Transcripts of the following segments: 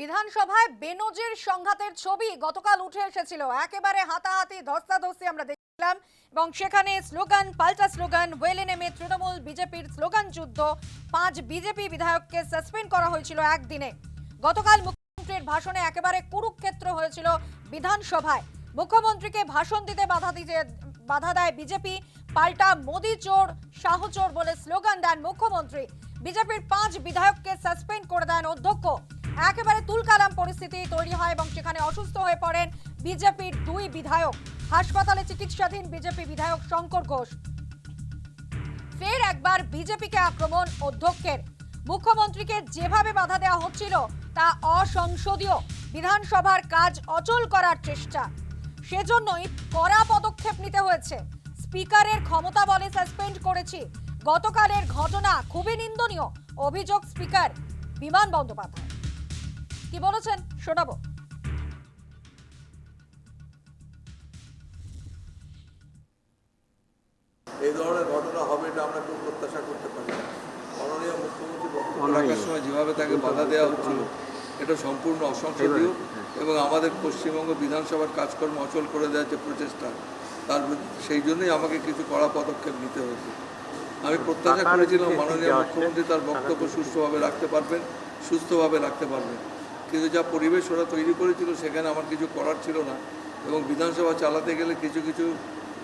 বিধানসভায় বেনজির সংঘাতের ছবি গতকাল উঠে এসেছিল। একেবারে হাতাহাতি, ধস্তাধস্তি আমরা দেখলাম এবং সেখানে স্লোগান, পাল্টা স্লোগান, ওয়েলে নেমে তৃণমূল বিজেপির স্লোগান যুদ্ধ, পাঁচ বিজেপি বিধায়ককে সাসপেন্ড করা হয়েছিল একদিনে। গতকাল মুখ্যমন্ত্রীর ভাষণে একেবারে কুরুক্ষেত্র হয়েছিল বিধানসভায়। মুখ্যমন্ত্রীকে ভাষণ দিতে বাধা দিতে, বাধা দেয় বিজেপি। পাল্টা মোদি চোর শাহ চোর বলে স্লোগান দেন মুখ্যমন্ত্রী। বিজেপির পাঁচ বিধায়ককে সাসপেন্ড করে দেন অধ্যক্ষ। একেবারে তুলকালাম পরিস্থিতি তৈরি হয় এবং সেখানে অসুস্থ হয়ে পড়েন বিজেপির দুই বিধায়ক। হাসপাতালে চিকিৎসাধীন বিজেপি বিধায়ক শঙ্কর ঘোষ। ফের একবার বিজেপিকে আক্রমণ অধ্যক্ষের। মুখ্যমন্ত্রীকে যেভাবে বাধা দেওয়া হচ্ছিল, তা অসংসদীয় বিধানসভার কাজ অচল করার চেষ্টা। সেজন্যই কড়া পদক্ষেপ নিতে হয়েছে। স্পিকারের ক্ষমতা বলে সাসপেন্ড করেছি। গতকালের ঘটনা খুবই নিন্দনীয় অভিযোগ স্পিকার বিমান বন্দ্যোপাধ্যায়। কি বলেছেন? শোনাবো। এই ধরনের ঘটনা হবে এটা আমরা কেউ প্রত্যাশা করতে পারি। না মাননীয় মুখ্যমন্ত্রী বক্তব্য রাখার সময় যেভাবে তাকে বাধা দেওয়া হচ্ছিল এটা সম্পূর্ণ অসংসদীয় এবং আমাদের পশ্চিমবঙ্গ বিধানসভার কাজকর্ম অচল করে দেওয়ার যে প্রচেষ্টা তার সেই জন্যই আমাকে কিছু কড়া পদক্ষেপ নিতে হয়েছে। আমি প্রত্যাশা করেছিলাম মাননীয় মুখ্যমন্ত্রী তার বক্তব্য সুস্থভাবে রাখতে পারবেন সুস্থভাবে রাখতে পারবেন। কিন্তু যা পরিবেশ ওরা তৈরি করেছিল সেখানে আমার কিছু করার ছিল না এবং বিধানসভা চালাতে গেলে কিছু কিছু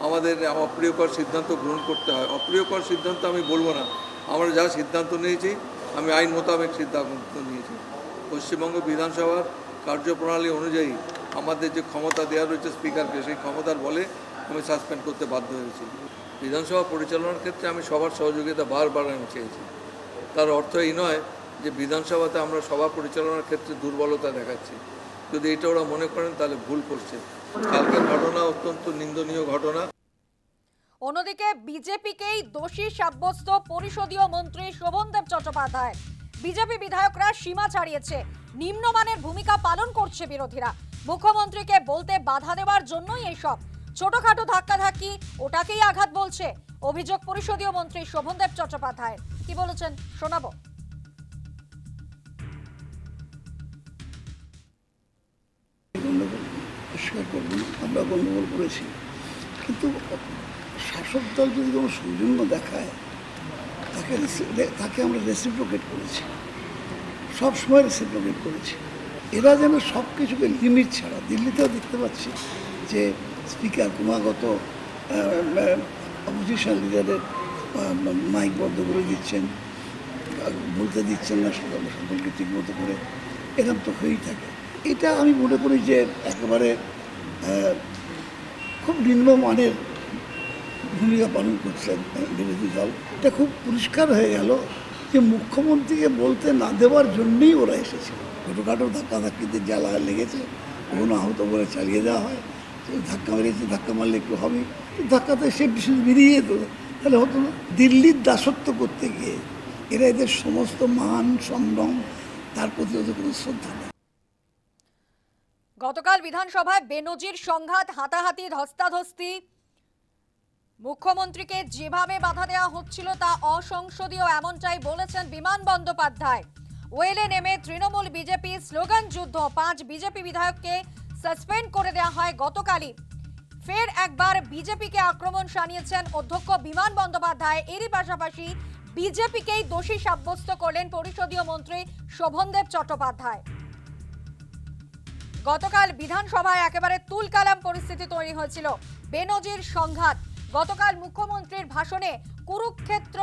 আমাদের অপ্রিয়কর সিদ্ধান্ত গ্রহণ করতে হয়। অপ্রিয়কর সিদ্ধান্ত আমি বলব না। আমরা যা সিদ্ধান্ত নিয়েছি আমি আইন মোতাবেক সিদ্ধান্ত নিয়েছি। পশ্চিমবঙ্গ বিধানসভার কার্যপ্রণালী অনুযায়ী আমাদের যে ক্ষমতা দেওয়া রয়েছে স্পিকারকে সেই ক্ষমতার বলে আমি সাসপেন্ড করতে বাধ্য হয়েছি। বিধানসভা পরিচালনার ক্ষেত্রে আমি সবার সহযোগিতা বারবার আমি চেয়েছি। তার অর্থ এই নয় যে বিধানসভাতে আমরা সভা পরিচালনার ক্ষেত্রে দুর্বলতা দেখাচ্ছি। যদি এটা ওরা মনে করেন তাহলে ভুল করছে। কালকের ঘটনা অত্যন্ত নিন্দনীয় ঘটনা। অন্যদিকে বিজেপিকেই দোষী সাব্যস্ত পরিষদীয় মন্ত্রী শোভনদেব চট্টোপাধ্যায়। বিজেপি বিধায়করা সীমা ছাড়িয়েছে। নিম্নমানের ভূমিকা পালন করছে বিরোধীরা। মুখ্যমন্ত্রীকে বলতে বাধা দেওয়ার জন্যই এইসব। ছোটখাটো ধাক্কাধাক্কি, ওটাকেই আঘাত বলছে, অভিযোগ পরিষদীয় মন্ত্রী শোভনদেব চট্টোপাধ্যায় কি বলেছেন, শোনাবো। আমরা গণ্ডগোল করেছি। কিন্তু শাসক দল যদি কোনো সৌজন্য দেখায়, তাকে তাকে আমরা রেসিপ্রোকেট করেছি। সব সময় রেসিপ্রোকেট করেছি। এরা যেন সব কিছুকে লিমিট ছাড়া, দিল্লিতেও দেখতে পাচ্ছি যে স্পিকার ক্রমাগত অপোজিশন লিডারের মাইক বন্ধ করে দিচ্ছেন বলতে দিচ্ছেন না সকল- সকলকে ঠিক মতো করে, এরকম তো হয়েই থাকে। এটা আমি মনে করি যে একেবারে খুব নিম্নমানের ভূমিকা পালন করছেন বিরোধী দল। এটা খুব পরিষ্কার হয়ে গেল যে মুখ্যমন্ত্রীকে বলতে না দেওয়ার জন্যেই ওরা এসেছিল। ছোটোখাটো ধাক্কাধাক্কিতে জ্বালা লেগেছে কখনো আহত করে চালিয়ে দেওয়া হয়। ধাক্কা মেরেছে ধাক্কা মারলে একটু হবে। ধাক্কাতে সে বিশেষ বেরিয়ে যেত। তাহলে হতো না, দিল্লির দাসত্ব করতে গিয়ে এরা এদের সমস্ত মান, সম্ভ্রম, তার প্রতি ওদের কোনো শ্রদ্ধা নেই। গতকাল বিধানসভায় বেনজির সংঘাত, হাতাহাতি, ধস্তাধস্তি। মুখ্যমন্ত্রীকে যেভাবে বাধা দেওয়া হচ্ছিল তা অসংসদীয় এমনটাই বলেছেন বিমান বন্দ্যোপাধ্যায়। ওয়েলে নেমে তৃণমূল বিজেপি স্লোগান, যুদ্ধ। পাঁচ বিজেপি বিধায়ককে সাসপেন্ড করে দেওয়া হয় গতকালই। ফের একবার বিজেপিকে আক্রমণ শানিয়েছেন অধ্যক্ষ বিমান বন্দ্যোপাধ্যায়। এরই পাশাপাশি বিজেপিকেই দোষী সাব্যস্ত করলেন পরিষদীয় মন্ত্রী শোভনদেব চট্টোপাধ্যায়। গতকাল বিধানসভায় একেবারে তুলকালাম পরিস্থিতি তৈরি হয়েছিল। বেনজির সংঘাত। গতকাল মুখ্যমন্ত্রীর ভাষণে কুরুক্ষেত্র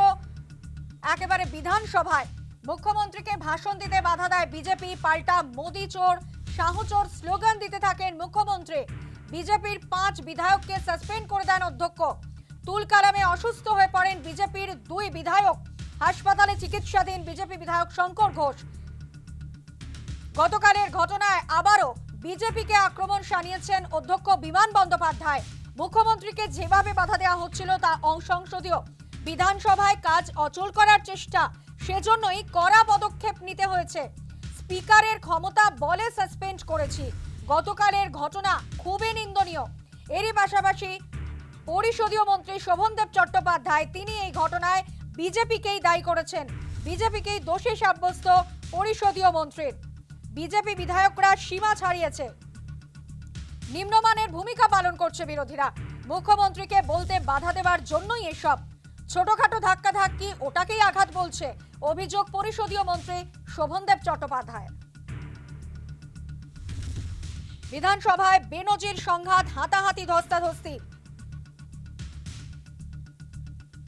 একেবারে বিধানসভায় মুখ্যমন্ত্রীকে ভাষণ দিতে বাধা দেয় বিজেপি, পাল্টা মোদি চোর, শাহচোর স্লোগান দিতে থাকেন মুখ্যমন্ত্রী। বিজেপির পাঁচ বিধায়ককে সাসপেন্ড করে দেন অধ্যক্ষ। তুলকালামে অসুস্থ হয়ে পড়েন বিজেপির দুই বিধায়ক। হাসপাতালে চিকিৎসাধীন বিজেপি বিধায়ক শঙ্কর ঘোষ। গতকালের ঘটনায় আবারও বিজেপিকে আক্রমণ শানিয়েছেন অধ্যক্ষ বিমান বন্দ্যোপাধ্যায়। মুখ্যমন্ত্রীকে যেভাবে বাধা দেওয়া হচ্ছিল তা অসংসদীয় বিধানসভায় কাজ অচল করার চেষ্টা সেজন্যই কড়া পদক্ষেপ নিতে হয়েছে। স্পিকারের ক্ষমতা বলে সাসপেন্ড করেছি। গতকালের ঘটনা খুবই নিন্দনীয়। এরই পাশাপাশি পরিষদীয় মন্ত্রী শোভনদেব চট্টোপাধ্যায় তিনি এই ঘটনায় বিজেপিকেই দায়ী করেছেন। বিজেপিকেই দোষী সাব্যস্ত পরিষদীয় মন্ত্রীর। বিজেপি বিধায়করা সীমা ছাড়িয়েছে। নিম্নমানের ভূমিকা পালন করছে বিরোধীরা। মুখ্যমন্ত্রীকে বলতে বাধা দেওয়ার জন্যই এসব। ছোটখাটো ধাক্কা ধাক্কি ওটাকেই আঘাত বলছে অভিযোগ পরিষদীয় মন্ত্রী শোভনদেব চট্টোপাধ্যায় বিধানসভায় বেনজির সংঘাত হাতাহাতি ধস্তাধস্তি।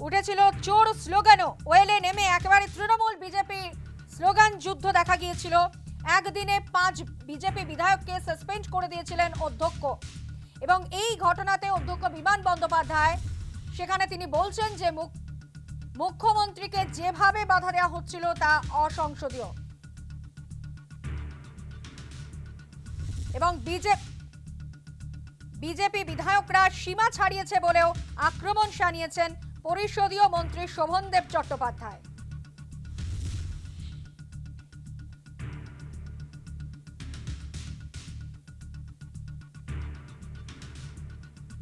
উঠেছিল চোর স্লোগানও। ওয়েলে নেমে একেবারে তৃণমূল বিজেপি স্লোগান যুদ্ধ দেখা গিয়েছিল। একদিনে পাঁচ বিজেপি বিধায়ককে সাসপেন্ড করে দিয়েছিলেন অধ্যক্ষ। এবং এই ঘটনাতে অধ্যক্ষ বিমান বন্দ্যোপাধ্যায় সেখানে তিনি বলছেন যে মুখ- মুখ্যমন্ত্রীকে যেভাবে বাধা দেওয়া হচ্ছিল তা অসংসদীয় এবং বিজেপি বিজেপি বিধায়করা সীমা ছাড়িয়েছে বলেও আক্রমণ শানিয়েছেন পরিষদীয় মন্ত্রী শোভনদেব চট্টোপাধ্যায়।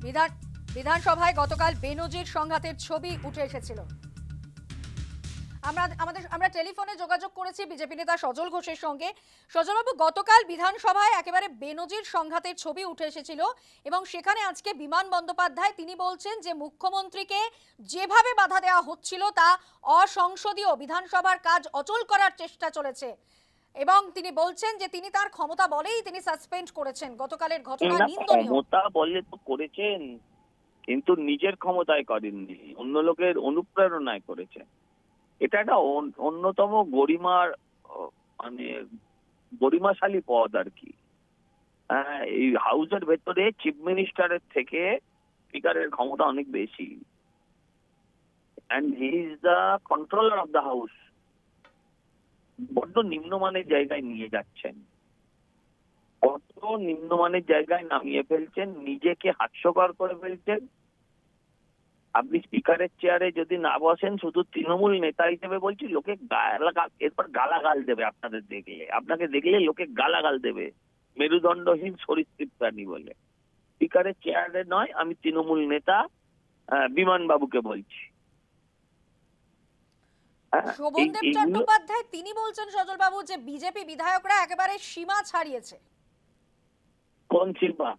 বিধান বিধানসভায় গতকাল বেনজির সংঘাতের ছবি উঠে এসেছিল। আমরা আমাদের আমরা টেলিফোনে যোগাযোগ করেছি বিজেপি নেতা সজল ঘোষের সঙ্গে। সজলবাবু গতকাল বিধানসভায় একেবারে বেনজির সংঘাতের ছবি উঠে এসেছিল এবং সেখানে আজকে বিমান বন্দ্যোপাধ্যায় তিনি বলছেন যে মুখ্যমন্ত্রীকে যেভাবে বাধা দেওয়া হচ্ছিল তা অসংসদীয় বিধানসভার কাজ অচল করার চেষ্টা চলেছে। এবং তিনি বলছেন যে তিনি তার ক্ষমতা বলেই তিনি সাসপেন্ড করেছেন। গতকালের ঘটনা নিন্দনীয়। ক্ষমতা বললে তো করেছেন। কিন্তু নিজের ক্ষমতায় করেননি অন্য লোকের অনুপ্রেরণায় করেছেন এটা একটা অন্যতম গরিমার মানে গরিমাশালী পদ আর কি। হ্যাঁ, এই হাউসের ভেতরে চিফ মিনিস্টারের থেকে স্পিকারের ক্ষমতা অনেক বেশি। And he is the controller of the house বড্ড নিম্নমানের জায়গায় নিয়ে যাচ্ছেন। নিম্নমানের জায়গায় নামিয়ে ফেলছেন নিজেকে হাস্যকর করে ফেলছেন। আপনি স্পিকারের চেয়ারে যদি না বসেন শুধু তৃণমূল নেতা হিসেবে বলছি লোকে এরপর গালাগাল দেবে আপনাদের দেখলে। আপনাকে দেখলে লোকে গালাগাল দেবে। মেরুদণ্ডহীন সরীসৃপ প্রাণী বলে। স্পিকারের চেয়ারে নয় আমি তৃণমূল নেতা বিমানবাবুকে বলছি। হ্যাঁ, শোভনদেব চট্টোপাধ্যায় তিনি বলছেন সজল বাবু যে বিজেপি বিধায়করা একেবারে সীমা ছাড়িয়েছে। কোন শিল্পা?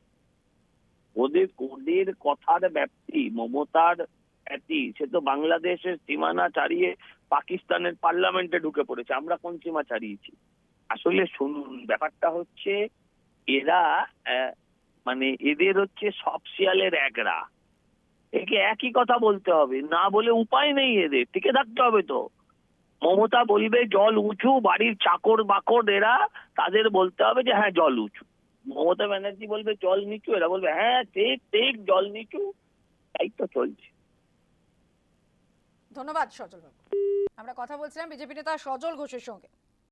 ওদের ওদের কথার ব্যাপ্তি, মমতার ব্যাপ্তি সে তো বাংলাদেশের সীমানা ছাড়িয়ে পাকিস্তানের পার্লামেন্টে ঢুকে পড়েছে। আমরা কোন সীমা ছাড়িয়েছি? আসলে শুনুন, ব্যাপারটা হচ্ছে এরা মানে এদের হচ্ছে সব শিয়ালের একরা। একে একই কথা বলতে হবে, না বলে উপায় নেই এদের, টিকে থাকতে হবে তো। মমতা বলবে, জল উঁচু, বাড়ির চাকর বাকর এরা, তাদের বলতে হবে যে হ্যাঁ জল উঁচু। মমতা ব্যানার্জি বলবে, জল নিচু। এরা বলবে হ্যাঁ ঠিক ঠিক, জল নিচু। তাই তো চলছে। ধন্যবাদ সজল বাবু আমরা কথা বলছিলাম বিজেপি নেতা সজল ঘোষের সঙ্গে।